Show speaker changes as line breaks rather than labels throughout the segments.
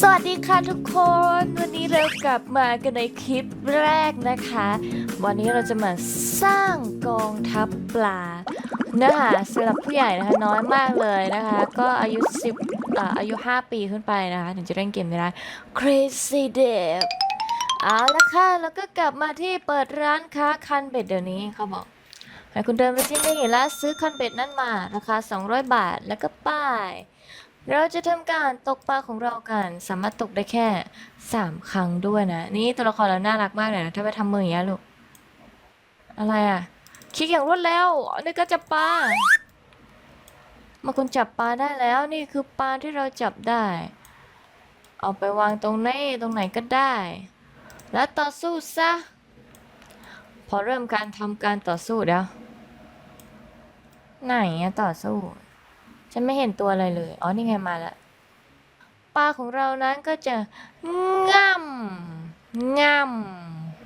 สวัสดีค่ะทุกคน วันนี้เรากลับมากันในคลิปแรกนะคะ วันนี้เราจะมาสร้างกองทัพปลาเนื้อหาสำหรับผู้ใหญ่นะคะน้อยมากเลยนะคะ ก็อายุ 10อ่าอายุ 5 ปีขึ้นไปนะคะ ถึงจะเล่นเกมนี้ได้ Crazy Dev เอาละค่ะ แล้วก็กลับมาที่เปิดร้านค้าคันเบ็ดเดี๋ยวนี้เขาบอกให้คุณเดินไปที่นี่แล้วซื้อคันเบ็ดนั่นมาราคา 200 บาทแล้วก็ป้าย เราจะทำการตกปลาของเรากัน สามารถตกได้แค่ 3 ครั้งด้วยนะ นี่ตัวละครเราน่ารักมากเลยนะ ถ้าไปทำมืออย่างนี้ลูก อะไรอะ คลิกอย่างรวดเร็วนนี้ก็จับปลามาคุณจับปลาได้แล้ว นี่คือปลาที่เราจับได้ เอาไปวางตรงนี้ตรงไหนก็ได้ แล้วต่อสู้ซะ พอเริ่มการทำการต่อสู้เดี๋ยวไหนอะต่อสู้ ฉันไม่เห็นตัวอะไรเลย อ๋อ นี่ไงมาละปลาของเรานั้นก็จะง่ำง่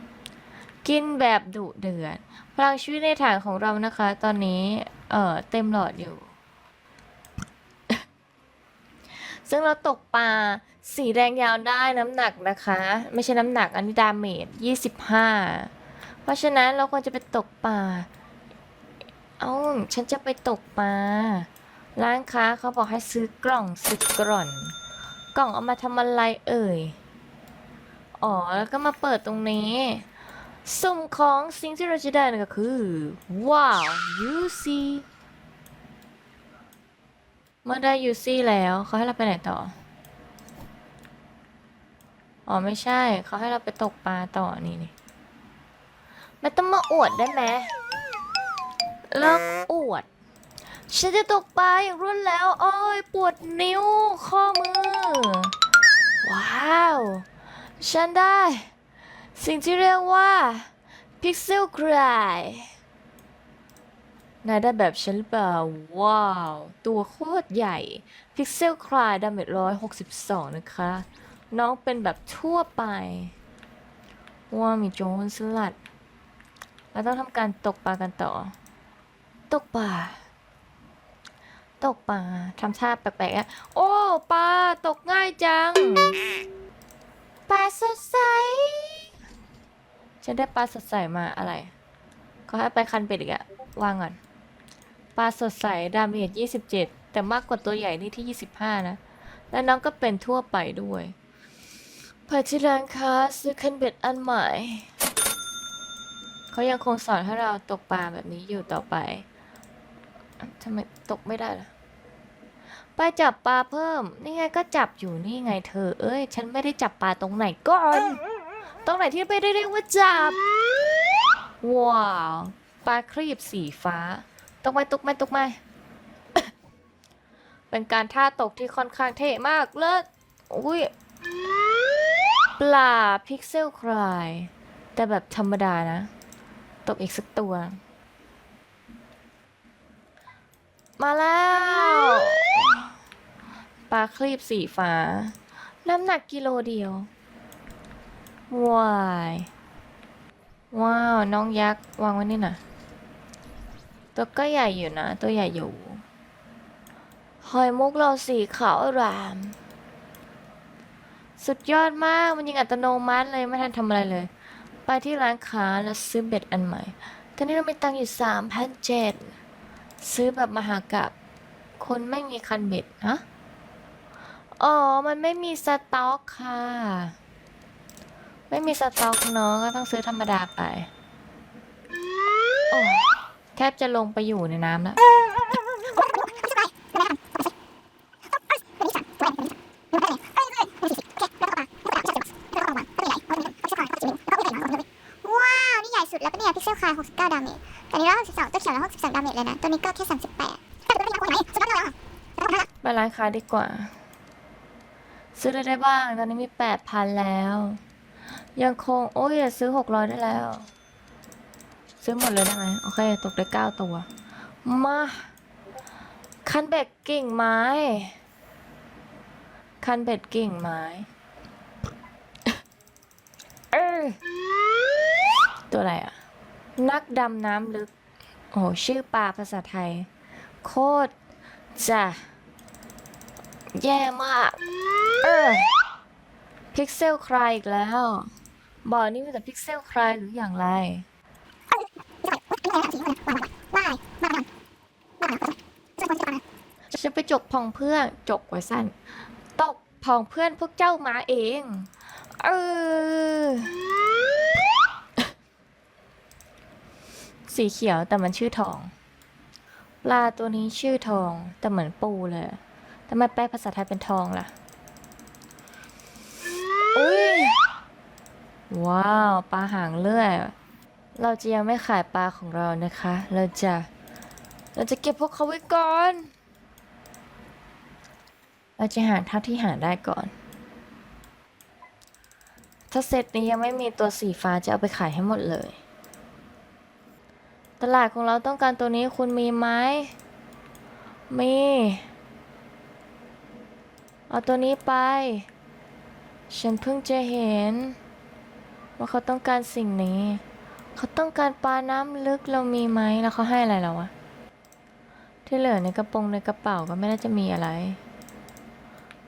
ำกินแบบดุเดือด พลังชีวิตในฐานของเรานะคะ ตอนนี้ เอ่อ เต็มหลอดอยู่ ซึ่งเราตกปลาสีแดงยาวได้น้ำหนักนะคะ ไม่ใช่น้ำหนักอันนี้ดาเมจ25เพราะฉะนั้นเราควรจะไปตกปลา เอ้า ฉันจะไปตกปลา ร้านค้าเขาบอกให้ซื้อกล่องสิบกล่อน กล่องเอามาทำอะไรเอ่ย อ๋อ แล้วก็มาเปิดตรงนี้ สุ่มของสิ่งที่เราจะได้นั่นก็คือ ว้าว UC เมื่อได้ UC แล้วเขาให้เราไปไหนต่อ อ๋อ ไม่ใช่ เขาให้เราไปตกปลาต่อนี่นี่ไม่ต้องมาอวดได้ไหมเลิกอวด ฉันจะตกปลาอย่างรวดแล้ว โอ้ยปวดนิ้วข้อมือ ว้าว ฉันได้ สิ่งที่เรียกว่า Pixel Cry นายได้แบบฉันหรือเปล่า ว้าว ตัวโคตรใหญ่ Pixel Cry ดาเมจร้อยหกสิบสองนะคะ น้องเป็นแบบทั่วไป ว่ามีโจรสลัด เราต้องทำการตกปลากันต่อ ตกปลา ตกปลาทำท่าแปลกๆอะโอ้ปลาตกง่ายจัง ปลาสดใส ฉันได้ปลาสดใสมาอะไร ก็ให้ไปคันเป็ดอีกอะวางก่อน ปลาสดใสดาเมจ27แต่มากกว่าตัวใหญ่นี่ที่25นะ และน้องก็เป็นทั่วไปด้วยไปที่ร้านค้าซื้อคันเบ็ดอันใหม่ เขายังคงสอนให้เราตกปลาแบบนี้อยู่ต่อไป ทำไมตกไม่ได้ล่ะไปจับปลาเพิ่ม นี่ไงก็จับอยู่นี่ไงเธอ เอ้ย ฉันไม่ได้จับปลาตรงไหนก่อน ตรงไหนที่ไม่ได้เรียกว่าจับ ว้าว ปลาครีบสีฟ้า ตกไหมตกไหมตกไหมเป็นการท่าตกที่ค่อนข้างเท่มากเลิศอุ้ย ปลาพิกเซลคลาย แต่แบบธรรมดานะ ตกอีกสักตัว มาแล้วปลาครีบสีฟ้า น้ำหนักกิโลเดียวว้ายว้าว น้องยักษ์ วางไว้นี่น่ะตัวก็ใหญ่อยู่นะ ตัวใหญ่อยู่ หอยมุกเราสีขาวราม สุดยอดมาก มันยิงอัตโนมัติเลย ไม่ทันทำอะไรเลย ไปที่ร้านค้าแล้วซื้อเบ็ดอันใหม่ ตอนนี้เรามีตังค์อยู่สามพันเจ็ด ซื้อแบบมหากรัปคนไม่มีคันเบ็ดอะอ๋อ มันไม่มีสต็อกค่ะ ไม่มีสต็อกเนาะก็ต้องซื้อธรรมดาไป โอ้ แทบจะลงไปอยู่ในน้ำแล้ว
นี่ใหญ่สุดแล้วปะเนี่ยพิกเซล คาย69 ดาเมจแต่นี้เรา62ตัวเขียวแล้ว63 ดาเมจเลยนะ ตัวนี้ก็แค่ 38แต่ตัวนี้คนไหนสุดยอดเลยอะ
ไปร้านค้าดีกว่า ซื้อได้ได้บ้าง ตอนนี้มีแปดพันแล้ว ยังคง โอ้ยซื้อหกร้อยได้แล้ว ซื้อหมดเลยได้ไหมโอเค ตกได้เก้าตัว มาคันเบ็ดกิ่งไม้ คันเบ็ดกิ่งไม้ เออตัวอะไรอะ นักดำน้ำลึก โอ้โหชื่อปลาภาษาไทย โคตรจะแย่มาก เออพิกเซลใครอีกแล้ว บ่อนี้มีแต่พิกเซลใครหรืออย่างไร
ว่าอะไรมาก่อนมาก่อนจะคนที่ก่อนนะ
จะไปจกพองเพื่อนจกไว้สั้น ตกพองเพื่อนพวกเจ้ามาเอง เออ สีเขียวแต่มันชื่อทอง ปลาตัวนี้ชื่อทอง แต่เหมือนปูเลยทำไมแปลภาษาไทยเป็นทองล่ะอุ้ยว้าว ปลาหางเลื่อย เราจะยังไม่ขายปลาของเรานะคะ เราจะ เราจะเก็บพวกเขาไว้ก่อน เราจะหาเท่าที่หาได้ก่อน ถ้าเซตนี้ยังไม่มีตัวสีฟ้าจะเอาไปขายให้หมดเลย ตลาดของเราต้องการตัวนี้คุณมีไหมมี เอาตัวนี้ไป ฉันเพิ่งจะเห็น ว่าเขาต้องการสิ่งนี้ เขาต้องการปลาน้ำลึกเรามีไหมแล้วเขาให้อะไรเราอะที่เหลือในกระโปรงในกระเป๋าก็ไม่น่าจะมีอะไร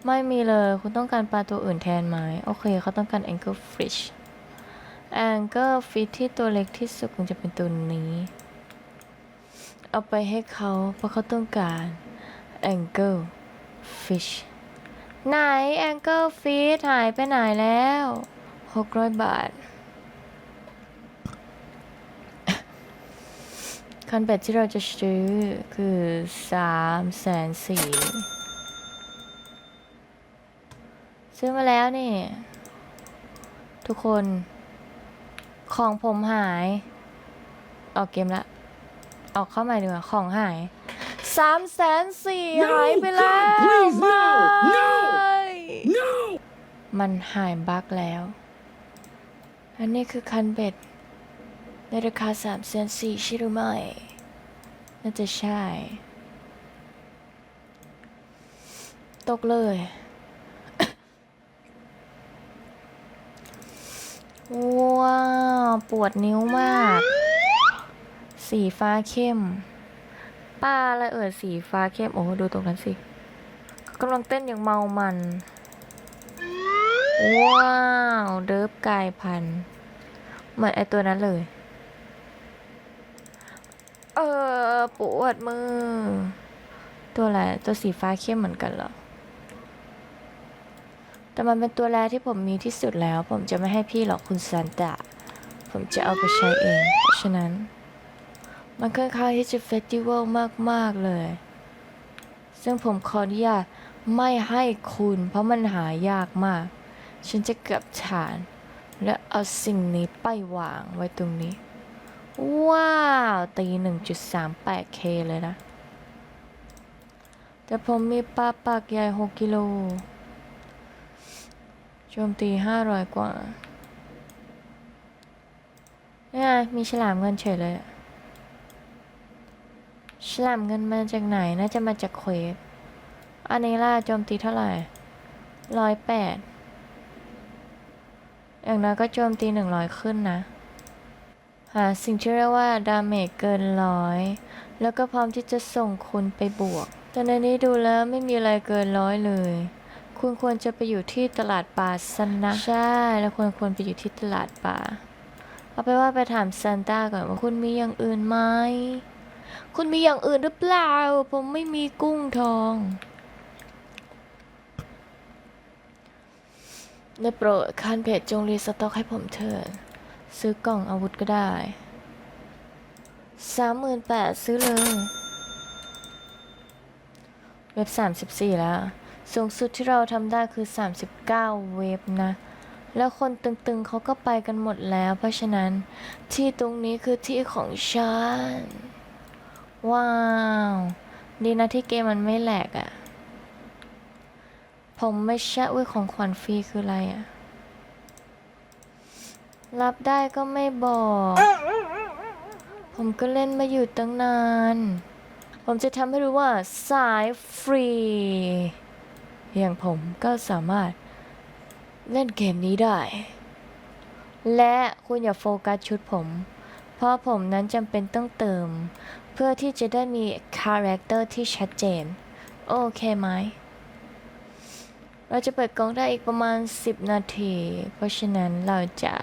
ไม่มีเลยคุณต้องการปลาตัวอื่นแทนไหมโอเคเขาต้องการ angle fish angle fish ที่ตัวเล็กที่สุดคงจะเป็นตัวนี้ เอาไปให้เขาเพราะเขาต้องการ angle fish ไหน angle fish หายไปไหนแล้ว 600 บาท คันเบ็ดที่เราจะซื้อคือสามแสนสี่ซื้อมาแล้วนี่ ทุกคน ของผมหาย ออกเกมละ ออกเข้ามาดีกว่าของหายสามแสนสี่หายไปแล้ว
please, no,
ไม่
no!
มันหายบั๊กแล้ว อันนี้คือคันเบ็ด ในราคาสามแสนสี่ใช่หรือไม่ น่าจะใช่ ตกเลย ว้าว ปวดนิ้วมาก สีฟ้าเข้มป้าอะไรเอ่ยสีฟ้าเข้ม โอ้ดูตรงนั้นสิกำลังเต้นอย่างเมามัน ว้าว เดิฟกายพัน เหมือนไอตัวนั้นเลย เออปวดมือ ตัวอะไรตัวสีฟ้าเข้มเหมือนกันเหรอ แต่มันเป็นตัวแรกที่ผมมีที่สุดแล้ว ผมจะไม่ให้พี่หรอกคุณซานตะผมจะเอาไปใช้เอง เพราะฉะนั้น มันค่อนข้างที่จะเฟสติวัลมาก ๆ เลย ซึ่งผมขออนุญาตไม่ให้คุณ เพราะมันหายากมาก ฉันจะเก็บฐาน และเอาสิ่งนี้ไปวางไว้ตรงนี้ ว้าว ตี 1.38k เลยนะ แต่ผมมีปลาปากใหญ่ 6 กิโลโจมตี 500 กว่าเนี่ยมีฉลามเงินเฉยเลยอะ ฉลามเงินมาจากไหน น่าจะมาจากเควสอันนี้ล่ะโจมตีเท่าไหร่ร้อยแปดอย่างน้อยก็โจมตีหนึ่งร้อยขึ้นนะ หาสิ่งที่เรียกว่าดาเมจเกินร้อยแล้วก็พร้อมที่จะส่งคุณไปบวก แต่ในนี้ดูแล้วไม่มีอะไรเกินร้อยเลย คุณควรจะไปอยู่ที่ตลาดป่าสนะ ใช่ แล้วควรควรไปอยู่ที่ตลาดป่า เอาไปนว่าไปถามซานต้าก่อนว่าคุณมีอย่างอื่นไหม คุณมีอย่างอื่นหรือเปล่า ผมไม่มีกุ้งทองได้โปรดคันเพจจงรีสต็อกให้ผมเถิดซื้อกล่องอาวุธก็ได้สามหมื่นแปดซื้อเลย เว็บสามสิบสี่แล้ว สูงสุดที่เราทำได้คือ39เว็บนะ แล้วคนตึงๆเขาก็ไปกันหมดแล้ว เพราะฉะนั้นที่ตรงนี้คือที่ของฉัน ว้าว ดีนะที่เกมมันไม่แหลกอะ่ะ ผมไม่ใช่อุ้ยของขวัญฟรีคืออะไรอะ่ะ รับได้ก็ไม่บอก ผมก็เล่นมาอยู่ตั้งนาน ผมจะทำให้รู้ว่าสายฟรี อย่างผมก็สามารถเล่นเกมนี้ได้ และคุณอย่าโฟกัสชุดผม เพราะผมนั้นจำเป็นต้องเติม เพื่อที่จะได้มีคาแรคเตอร์ที่ชัดเจน โอเคไหม เราจะเปิดกล้องได้อีกประมาณ 10 นาที เพราะฉะนั้นเราจะ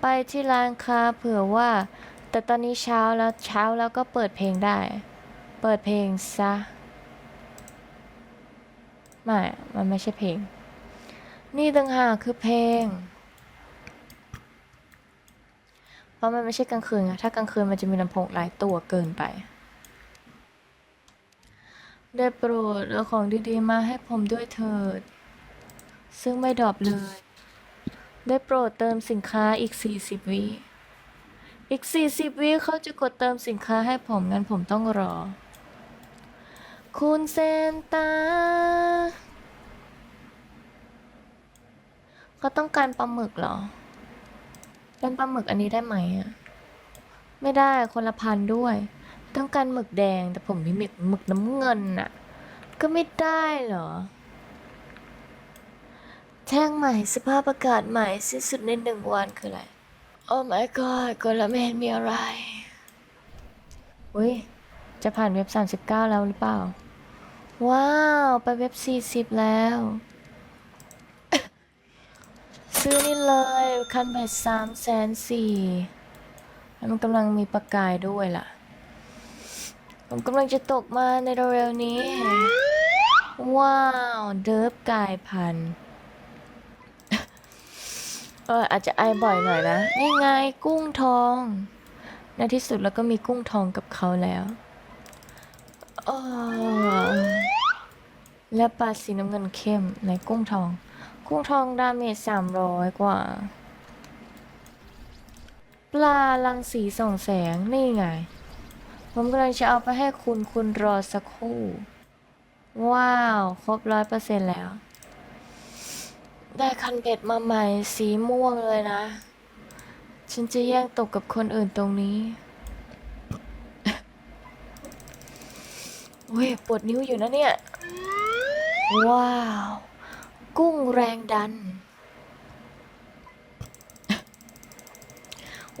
ไปที่ร้านค้าเผื่อว่า แต่ตอนนี้เช้าแล้วเช้าแล้วก็เปิดเพลงได้ เปิดเพลงซะ ไม่ มันไม่ใช่เพลง นี่ต่างหากคือเพลง เพ ราะมันไม่ใช่กลางคืนไงถ้ากลางคืนมันจะมีลำโพงหลายตัวเกินไป ได้โปรดเอาของดีๆมาให้ผมด้วยเถิด ซึ่งไม่ดรอปเลย ได้โปรดเติมสินค้าอีก 40 วิ อีก 40 วิเขาจะกดเติมสินค้าให้ผม งั้นผมต้องรอ คุณเซนตาเขาต้องการปลาหมึกเหรอ เป็นปลาหมึกอันนี้ได้ไหมอะ ไม่ได้คนละพันด้วย ต้องการหมึกแดงแต่ผมมีหมึกหมึกน้ำเงินน่ะ ก็ไม่ได้เหรอ แท่งใหม่สภาพอากาศใหม่สิ้นสุดในหนึ่งวันคืออะไร โอ้ my god กดแล้วไม่เห็นมีอะไรอุ้ยจะผ่านเว็บ 39 แล้วหรือเปล่า ว้าว ไปเว็บ 40 แล้ว ซื้อนี่เลย คันเบ็ดสามแสนสี่แล้วมันกำลังมีประกายด้วยล่ะ ผมกำลังจะตกมาในเร็วๆนี้ ว้าว เดิฟกายพัน เอออาจจะไอบ่อยหน่อยนะนี่ไงกุ้งทอง ในที่สุดแล้วก็มีกุ้งทองกับเขาแล้วออและปลาสีน้ำเงินเข้มในกุ้งทอง กุ้งทองดาเมจสามร้อยกว่า ปลาลังสีส่องแสง นี่ไง ผมกำลังจะเอาไปให้คุณคุณรอสักครู่ ว้าว ครบร้อยเปอร์เซ็นแล้ว ได้คันเบ็ดมาใหม่สีม่วงเลยนะ ฉันจะแย่งตกกับคนอื่นตรงนี้เว้ยปวดนิ้วอยู่นะเนี่ย ว้าว กุ้งแรงดัน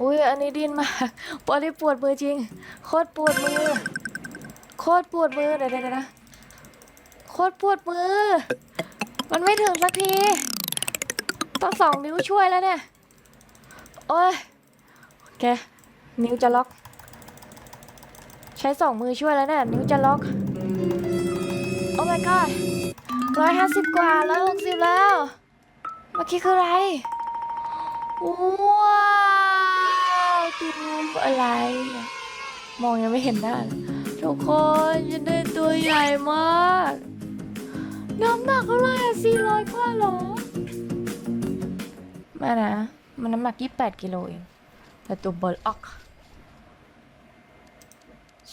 อุ้ยอันนี้ดินมากปวดที่ปวดมือจริง โคตรปวดมือ โคตรปวดมือเดี๋ยวเดี๋ยวเดี๋ยวนะโคตรปวดมือ มันไม่ถึงสักทีต้องสองนิ้วช่วยแล้วเนี่ย โอ้ยแกนิ้วจะล็อก ใช้สองมือช่วยแล้วเนี่ย นิ้วจะล็อก โอ้ my god ร้อยห้าสิบกว่าร้อยหกสิบแล้ว เมื่อกี้คืออะไร ว้าวตูมอะไร มองยังไม่เห็นหน้าทุกคนฉันได้ตัวใหญ่มาก น้ำหนักเท่าไหร่สี่ร้อยกว่าหรอไมานะ มันน้ำหนักยี่แปดกิโลเอง แต่ตัวเบอลออก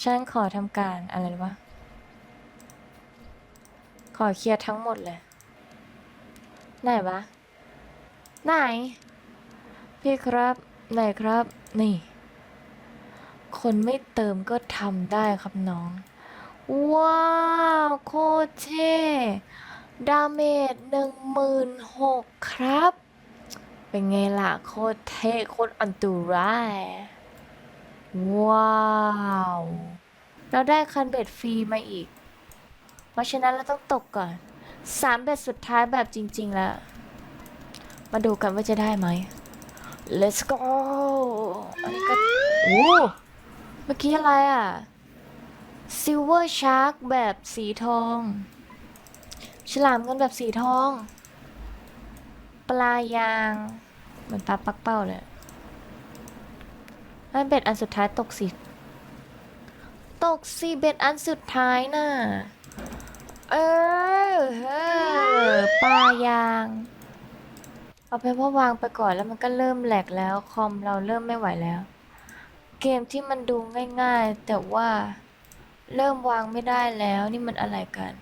ฉันขอทำการอะไรวะ ขอเคลียร์ทั้งหมดเลย ไหนวะ ไหน พี่ครับ ไหนครับ นี่ คนไม่เติมก็ทำได้ครับน้อง ว้าว โคตรเท่ดาเมจหนึ่งหมื่นหกครับ เป็นไงล่ะ โคตรเท่ โคตรอันตรายว้าวเราได้คันเบ็ดฟรีมาอีก เพราะฉะนั้นเราต้องตกก่อนสามเบ็ดสุดท้ายแบบจริง ๆ แล้ว มาดูกันว่าจะได้ไหม let's go อันนี้ก็โอ้เมื่อกี้อะไรอะ silver shark แบบสีทอง ฉลามกันแบบสีทอง ปลายาง เหมือนปลาปักเป้าเลยอันเบ็ดอันสุดท้ายตกสิ ตกสิเบ็ดอันสุดท้ายน่ะ เออเออปลายาง เอาเป็นว่าวางไปก่อนแล้วมันก็เริ่มแหลกแล้ว คอมเราเริ่มไม่ไหวแล้ว เกมที่มันดูง่ายๆ แต่ว่าเริ่มวางไม่ได้แล้วนี่มันอะไรกัน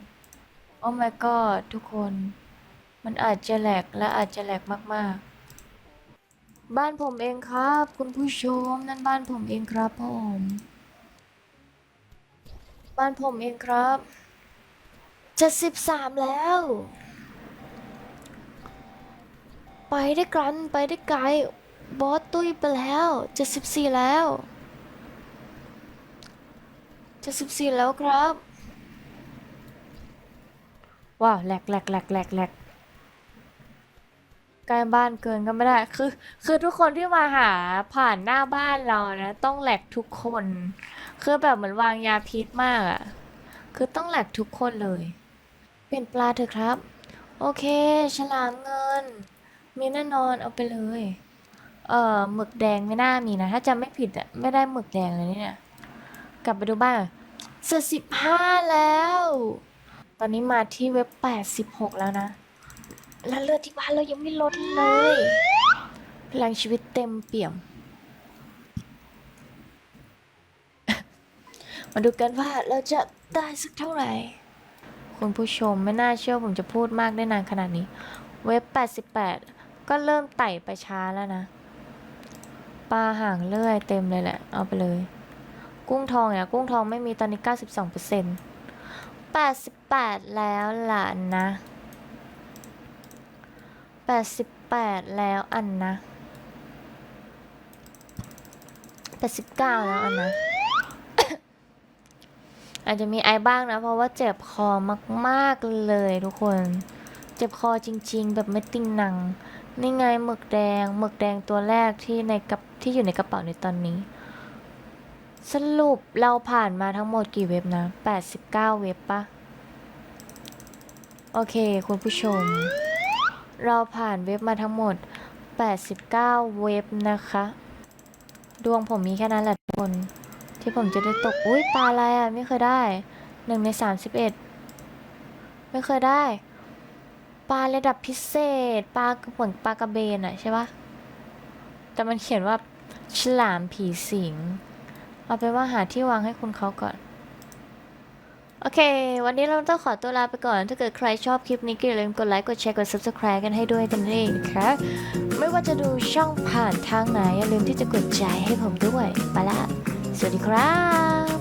โอ้ my god ทุกคน มันอาจจะแหลกและอาจจะแหลกมากๆ บ้านผมเองครับ คุณผู้ชมนั่นบ้านผมเองครับผม บ้านผมเองครับ จะสิบสามแล้ว ไปได้กันไปได้ไกล บอสตุ้ยไปแล้วจะสิบสี่แล้วจะสิบสี่แล้วครับ ว้าวแหลกแหลกแหลกแหลกแหลกใกล้บ้านเกินก็ไม่ได้ คือ คือทุกคนที่มาหาผ่านหน้าบ้านเรานะ ต้องแหลกทุกคน คือแบบเหมือนวางยาพิษมากอะ่ะ คือต้องแหลกทุกคนเลย เปลี่ยนปลาเถอะครับ โอเค ฉลามเงิน มีแน่นอนเอาไปเลย เอ่อหมึกแดงไม่น่ามีนะ ถ้าจำไม่ผิดอะไม่ได้หมึกแดงเลยเนี่ย กลับไปดูบ้างเสร็จสิบห้าแล้ว ตอนนี้มาที่เว็บแปดสิบหกแล้วนะ แล้วเลือดที่บ้านเรายังไม่ลดเลย พลังชีวิตเต็มเปี่ยม มาดูกันว่าเราจะได้สักเท่าไหร่ คุณผู้ชมไม่น่าเชื่อผมจะพูดมากได้นานขนาดนี้ เว็บ 88 ก็เริ่มไต่ไปช้าแล้วนะปลาห่างเลื่อยเต็มเลยแหละ เอาไปเลย กุ้งทองเนี่ยกุ้งทองไม่มีตอนนี้ 92% 88 แล้วล่ะนะ 88 แล้วอันนะ 89 แล้วอันนะ อาจจะมีไอบ้างนะ เพราะว่าเจ็บคอมากๆเลยทุกคน เจ็บคอจริง ๆ แบบไม่ติงหนัง นี่ไงหมึกแดงหมึกแดงตัวแรกที่ในกับที่อยู่ในกระเป๋าในตอนนี้ สรุปเราผ่านมาทั้งหมดกี่เว็บนะ 89 เว็บปะโอเค คุณผู้ชม เราผ่านเว็บมาทั้งหมด 89 เว็บนะคะ ดวงผมมีแค่นั้นแหละทุกคน ที่ผมจะได้ตก อุ้ยปลาอะไรอะ ไม่เคยได้หนึ่งใน31ไม่เคยได้ ปลาระดับพิเศษ ปลากระผงปลากระเบนอะใช่ปะแต่มันเขียนว่าฉลามผีสิง เอาเป็นว่าหาที่วางให้คุณเขาก่อน โอเค วันนี้เราต้องขอตัวลาไปก่อน ถ้าเกิดใครชอบคลิปนี้ก็อย่าลืมกดไลค์ กดแชร์ กด subscribe กันให้ด้วยกันเองนะคะไม่ว่าจะดูช่องผ่านทางไหนอย่าลืมที่จะกดใจให้ผมด้วย ไปละ สวัสดีครับ